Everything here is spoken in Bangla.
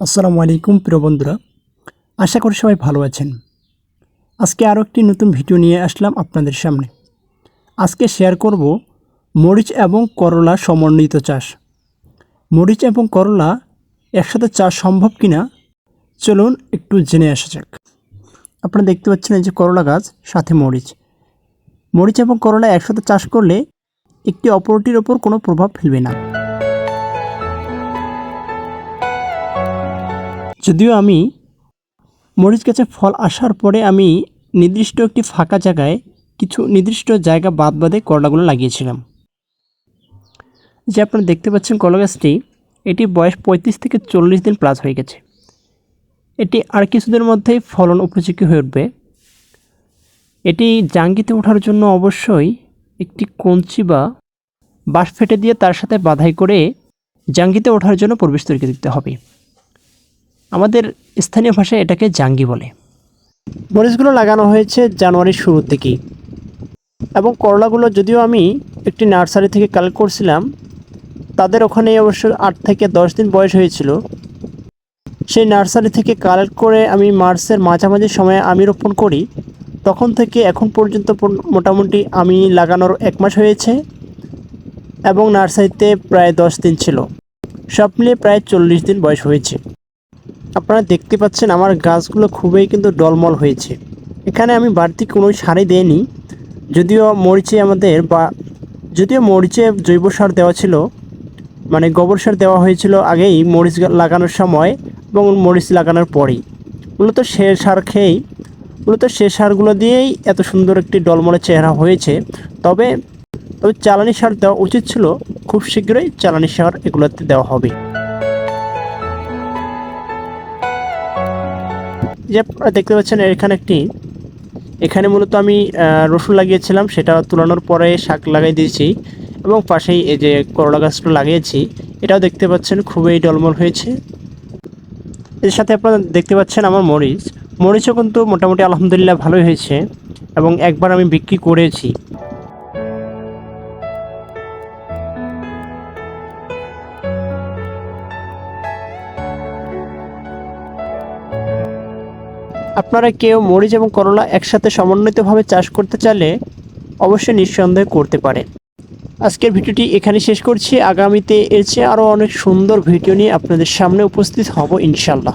আসসালামু আলাইকুম, প্রিয় বন্ধুরা। আশা করি সবাই ভালো আছেন। আজকে আরও একটি নতুন ভিডিও নিয়ে আসলাম আপনাদের সামনে। আজকে শেয়ার করব মরিচ এবং করলা সমন্বিত চাষ। মরিচ এবং করলা একসাথে চাষ সম্ভব কিনা, চলুন একটু জেনে আসা যাক। আপনারা দেখতে পাচ্ছেন এই যে করলা গাছ, সাথে মরিচ। মরিচ এবং করলা একসাথে চাষ করলে একটি অপরটির ওপর কোনো প্রভাব ফেলবে না। যদিও আমি মরিচ গাছে ফল আসার পরে আমি নির্দিষ্ট একটি ফাঁকা জায়গায় কিছু নির্দিষ্ট জায়গা বাদ বাদে করলাগুলো লাগিয়েছিলাম। যে আপনারা দেখতে পাচ্ছেন করলা গাছটি, এটি বয়স পঁয়ত্রিশ থেকে চল্লিশ দিন প্লাস হয়ে গেছে। এটি আর কিছুদিনের মধ্যেই ফলন উপযোগী হয়ে উঠবে। এটি জাঙ্গিতে ওঠার জন্য অবশ্যই একটি কঞ্চি বা বাঁশ ফেটে দিয়ে তার সাথে বাধাই করে জাঙ্গিতে ওঠার জন্য প্রবেশ তৈরি দিতে হবে। আমাদের স্থানীয় ভাষায় এটাকে জাঙ্গি বলে। মরিচগুলো লাগানো হয়েছে জানুয়ারির শুরু থেকেই। এবং করলাগুলো যদিও আমি একটি নার্সারি থেকে কালেক্ট করছিলাম, তাদের ওখানে অবশ্য আট থেকে দশ দিন বয়স হয়েছিল। সেই নার্সারি থেকে কালেক্ট করে আমি মার্চের মাঝামাঝি সময়ে আমি রোপণ করি। তখন থেকে এখন পর্যন্ত মোটামুটি আমি লাগানোর এক মাস হয়েছে এবং নার্সারিতে প্রায় দশ দিন ছিল। সব মিলিয়ে প্রায় চল্লিশ দিন বয়স হয়েছে। আপনারা দেখতে পাচ্ছেন আমার গাছগুলো খুবই কিন্তু ডলমল হয়েছে। এখানে আমি বাড়তি কোনো সারই দেইনি। যদিও মরিচে আমাদের বা যদিও মরিচে জৈব সার দেওয়া ছিল মানে গোবর সার দেওয়া হয়েছিল আগেই মরিচ লাগানোর সময় এবং মরিচ লাগানোর পরেই। মূলত সে সার খেয়েই, মূলত সে সারগুলো দিয়েই এত সুন্দর একটি ডলমলের চেহারা হয়েছে। তবে তবে জ্বালানি সার দেওয়া উচিত ছিল, খুব শীঘ্রই জ্বালানি সার এগুলোতে দেওয়া হবে। যে আপনারা দেখতে পাচ্ছেন, এখানে একটি, এখানে মূলত আমি রসুন লাগিয়েছিলাম, সেটা তুলানোর পরে শাক লাগাই দিয়েছি এবং পাশেই এই যে করলা গাছটা লাগিয়েছি, এটাও দেখতে পাচ্ছেন খুবই ডলমল হয়েছে। এর সাথে আপনারা দেখতে পাচ্ছেন আমার মরিচ। মরিচও কিন্তু মোটামুটি আলহামদুলিল্লাহ ভালোই হয়েছে এবং একবার আমি বিক্রি করেছি। আপনারা কেউ মরিচ এবং করলা একসাথে সমন্বিতভাবে চাষ করতে চাইলে অবশ্যই নিঃসন্দেহে করতে পারেন। আজকের ভিডিওটি এখানে শেষ করছি। আগামীতে এর চেয়ে আরও অনেক সুন্দর ভিডিও নিয়ে আপনাদের সামনে উপস্থিত হব ইনশাল্লাহ